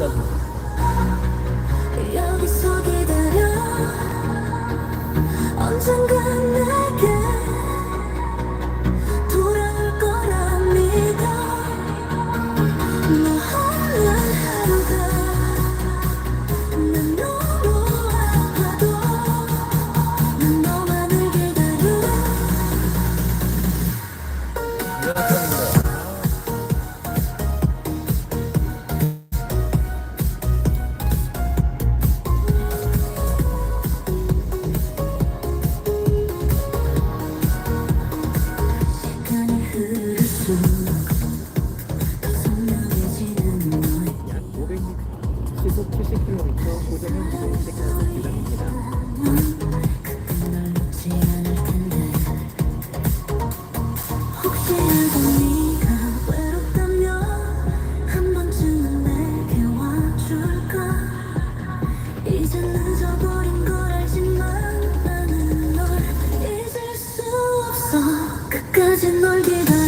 Libertadores. 끝까지 널게 다.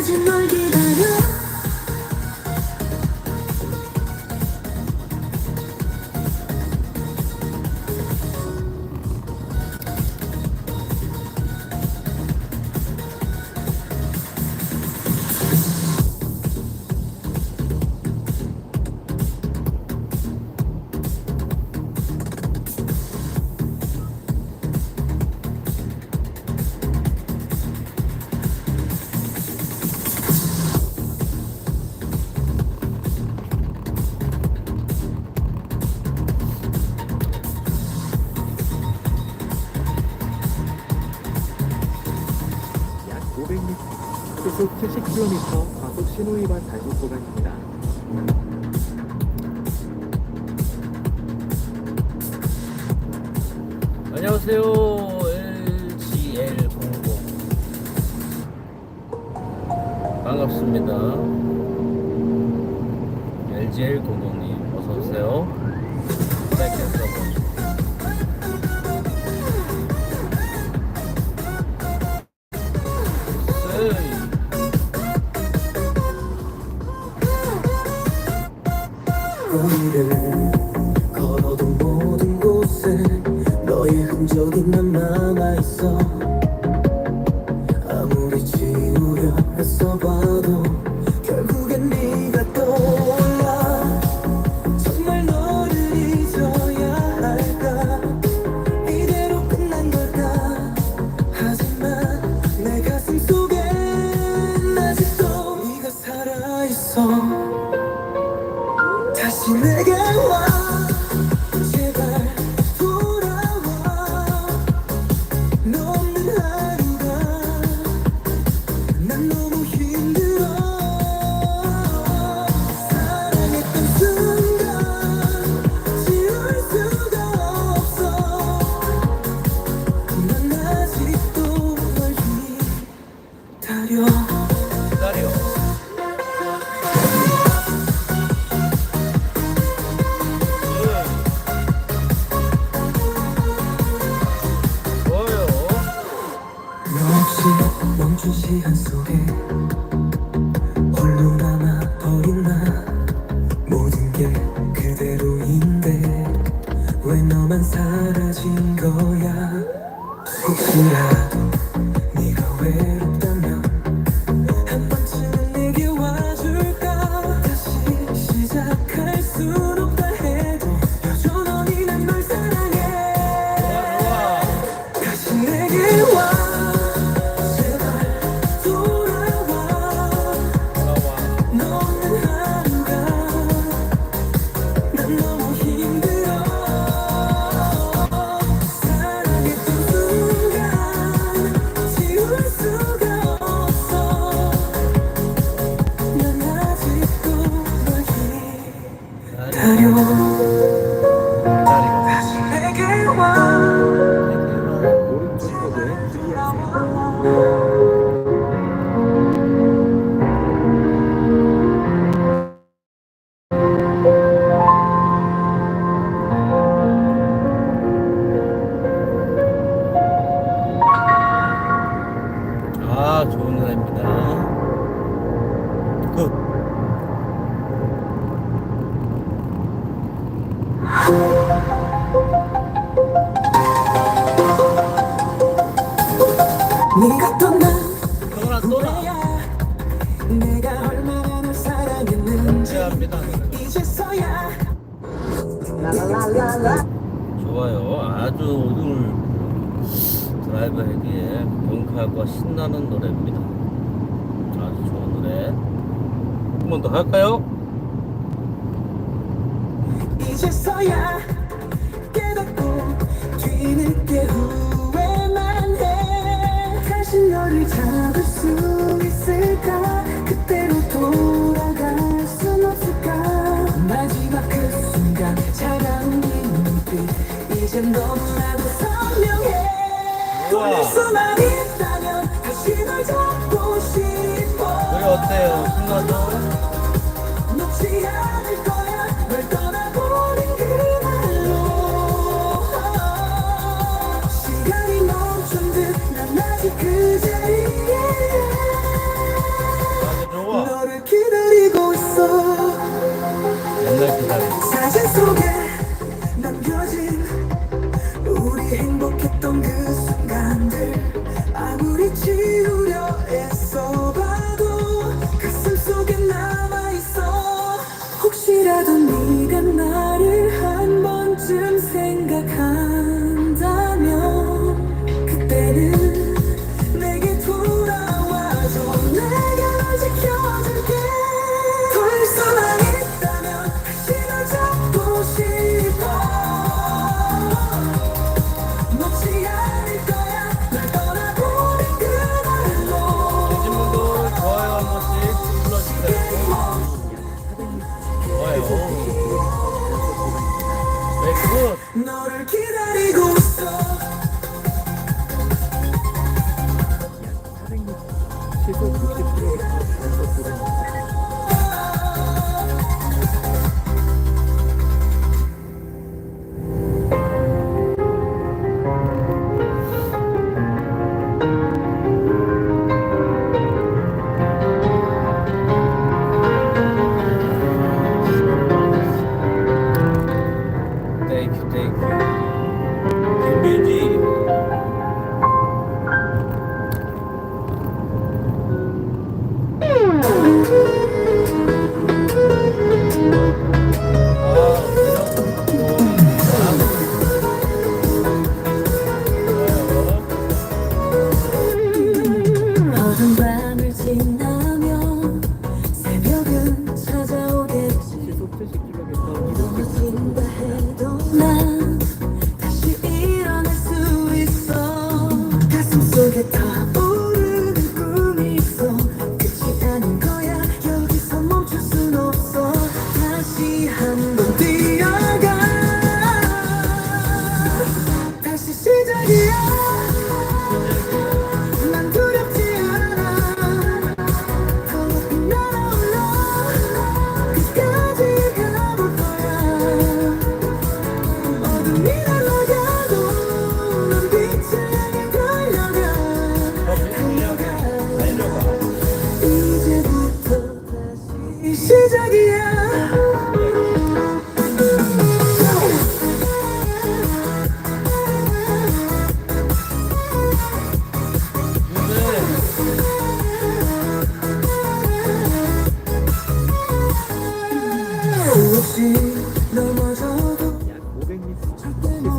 아직 멀게 10km 과속 신호위반 단속 구간입니다. 안녕하세요. 멈춘 시간 네. 내가 떠난 돌아 돌아 내가 얼마나 널 사랑했는지 이제서야. 라라라라. 좋아요. 아주 오늘 드라이브 헤기에 경쾌하고 신나는 노래입니다. 아주 좋은 노래. 한 번 더 할까요? 이제서야. 속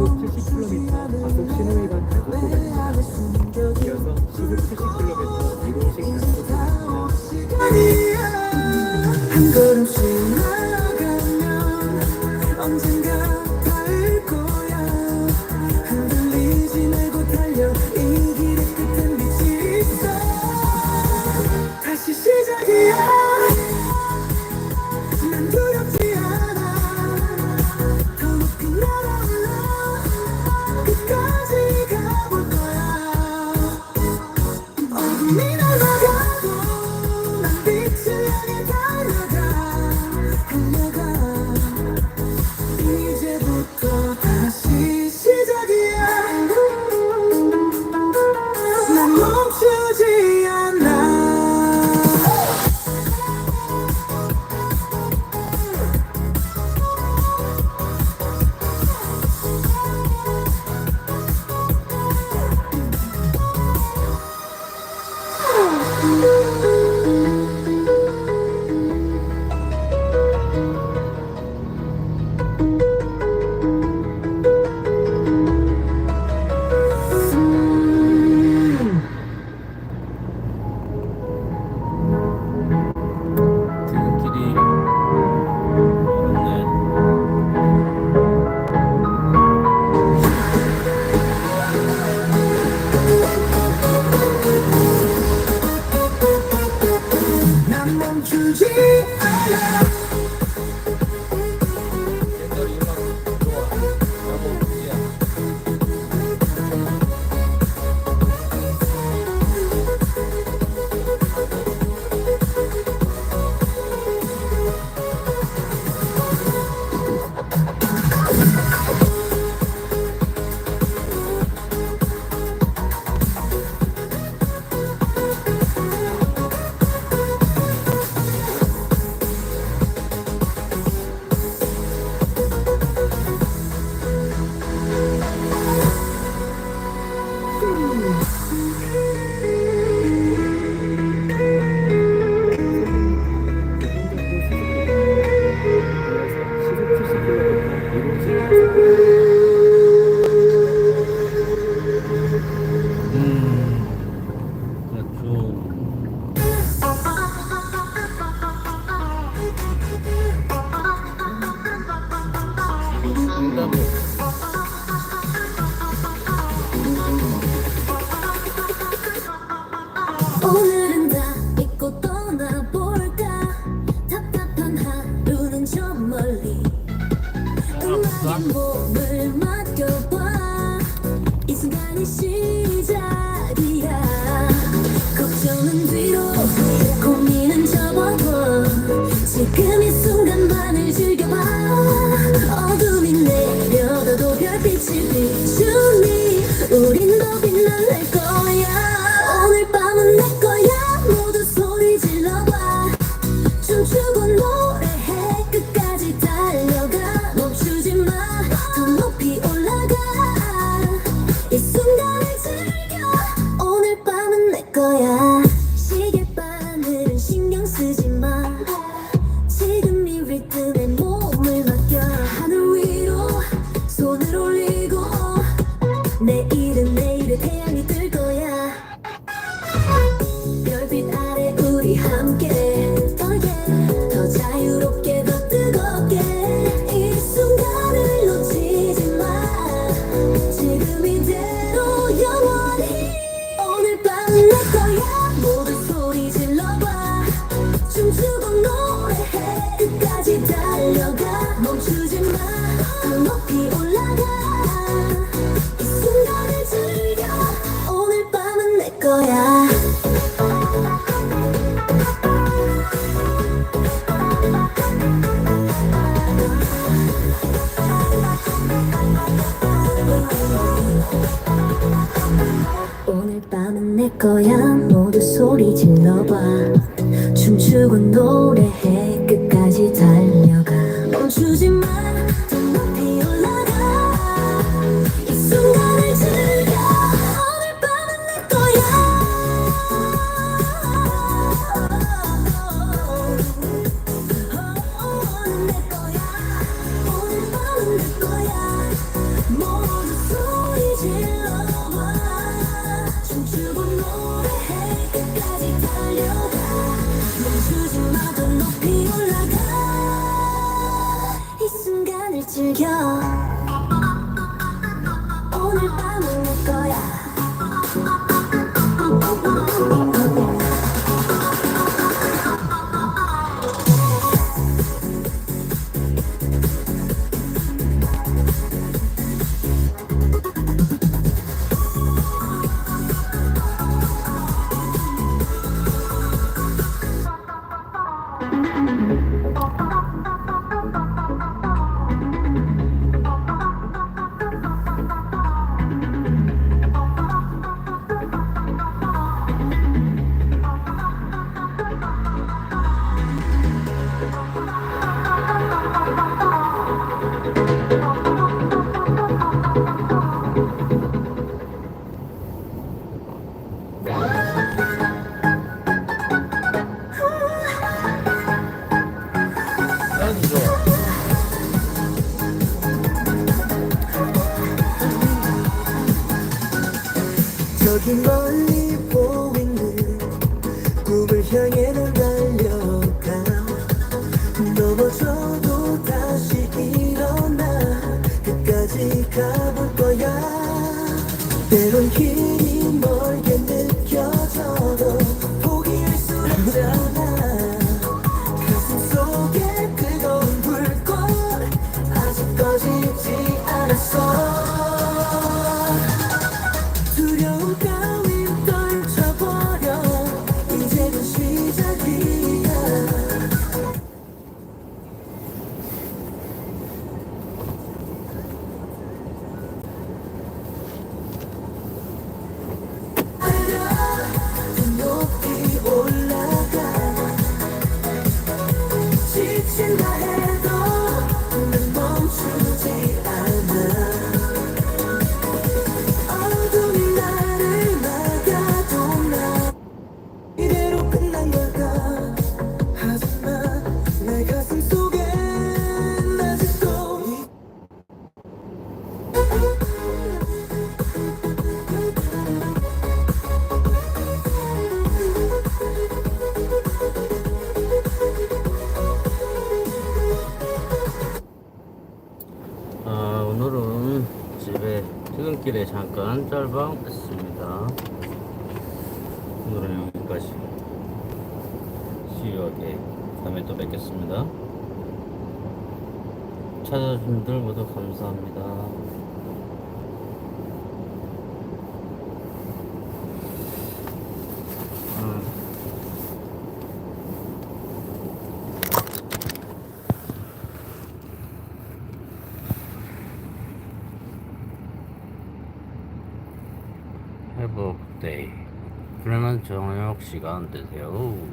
그 80km Oh. 오늘 밤은 내 거야. 모두 소리 질러봐. 춤추고 노래해. 즐겨. Nothing but 짤방 했습니다. 오늘은 여기까지. See you. 다음에 또 뵙겠습니다. 찾아준 분들 모두 감사합니다. 시간 되세요. 끝.